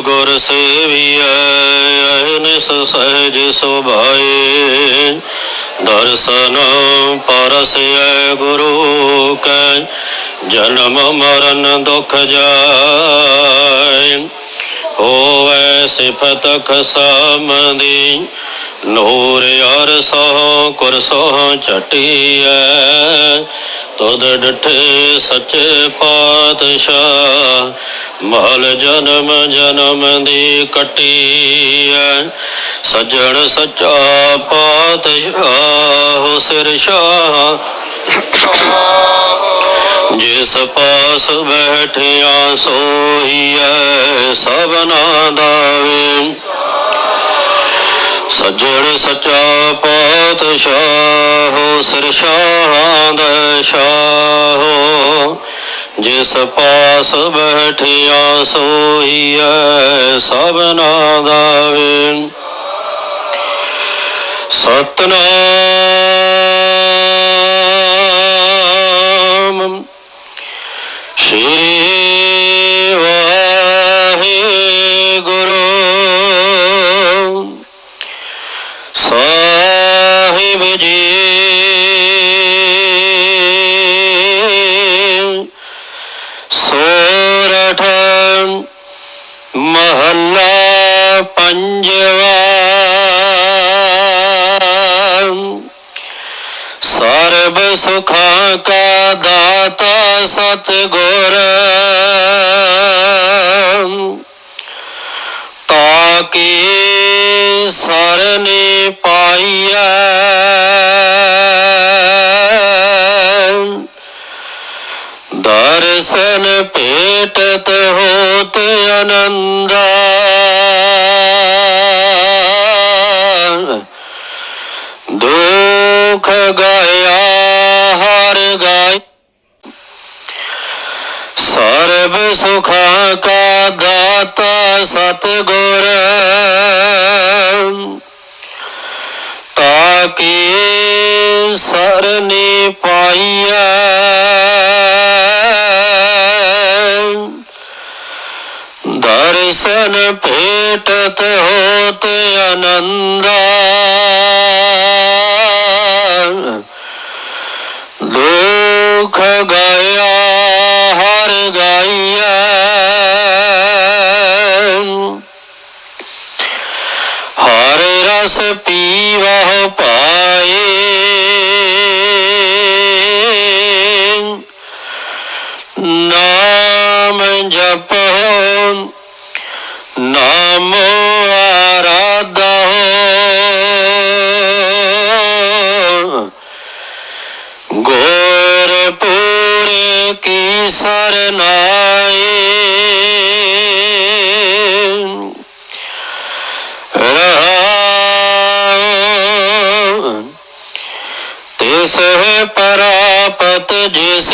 ਗੁਰ ਸੇਵੀਐ, ਅਹਨਿਸ ਸਹਿਜ ਸੁਭਾਏ। ਦਰਸ਼ਨ ਪਰਸੈ ਗੁਰੂ ਕੈ, ਜਨਮ ਮਰਨ ਦੁਖ ਜਾਏ। ਹੋਵੇ ਸਿਫਤ ਖਸਮਦੀ ਨੂਰ ਅਰ ਸੋ ਕੁਰਸੋ ਚਟੀਐ ਤੁਧ ਡਠੇ ਸੱਚੇ ਪਾਤਸ਼ਾਹ, ਮਹਲ ਜਨਮ ਜਨਮ ਦੀ ਕਟੀਐ। ਸੱਜਣ ਸੱਚਾ ਪਾਤਸ਼ਾਹ, ਸਿਰ ਸ਼ਾਹ। ਜਿਸ ਪਾਸ ਬੈਠਿਆ ਸੋਹੀਐ ਸਭਨਾ ਦਾਵੇ। ਸੱਜਣ ਸੱਚਾ ਪਾਤਸ਼ਾਹ ਸਿਰ ਸ਼ਾਹਾਂ ਦਾ ਸ਼ਾਹ। ਜਿਸ ਪਾਸ ਬੈਠਿਆ ਸੋਹੀਐ ਸਭਨਾ ਦਾਵੇ ਸਤਨਾਮ ਸਰਬ ਸੁਖਾਂ ਕਾ ਦਾਤਾ ਸਤਿਗੁਰ। ਤਾਕੀ ਸਰਨੇ ਪਾਈਐ। ਦਰਸ਼ਨ ਪੇ ਸੁਖਾਂ ਕਾ ਦਾਤਾ ਸਤਿਗੁਰ। ਤਾਕੀ ਸਰਨੇ ਪਾਈਐ। ਦਰਸ਼ਨ ਭੇਟਤ ਹੋਤ ਆਨੰਦਾ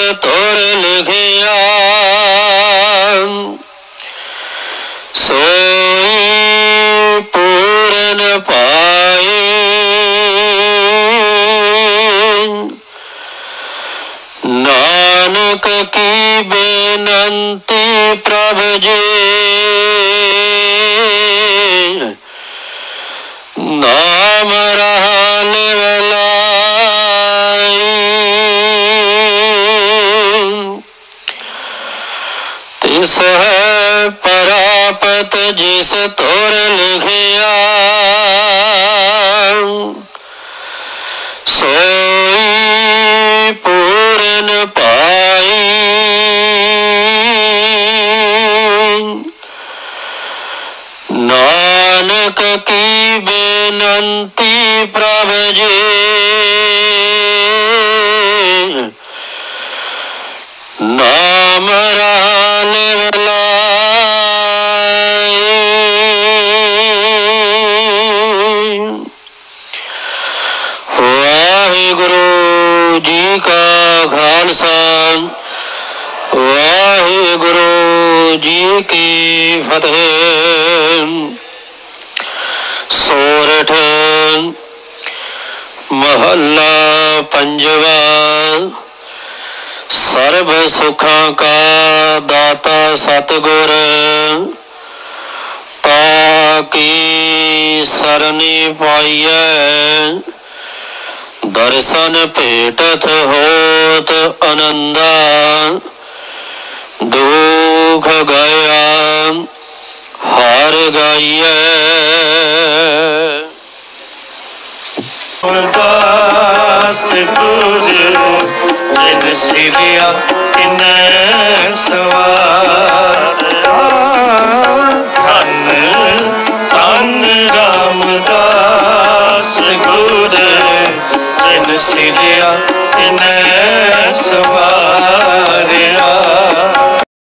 ਜਿਸ ਤੁਰ ਤਿਸ ਹੈ ਪਰਾਪਤ ਜਿਸ ਤੁਰ ਲਿਖਿਆ ਸੋਈ ਪੂਰਨ ਪਾਈ। ਨਾਨਕ ਕੀ ਬੇਨੰਤੀ ਪ੍ਰਭ ਜੀ ਕਾ ਖਾਲਸਾ। ਵਾਹਿਗੁਰੂ ਜੀ ਕੀ ਫਤਿਹ। ਸੋਰਠ ਮਹੱਲਾ ਪੰਜਵਾ। ਸਰਬ ਸੁਖਾਂ ਕਾ ਦਾਤਾ ਸਤਿਗੁਰ। ਸਰਨੀ ਪਾਈਐ। ਦਰਸ਼ਨ ਭੇਟਤ ਹੋਤ ਆਨੰਦਾ ਦੁਖ ਗਿਆ ਹਾਰ ਗਾਈਐ। ਅਰਦਾਸ ਗੁਰ ਜਿਨ ਸਿਰਿਆ ਤਿਨ ਸਵਾਰ। ਨੈਣ ਸਿਰਿਆ ਇਨੈ ਸਵਾ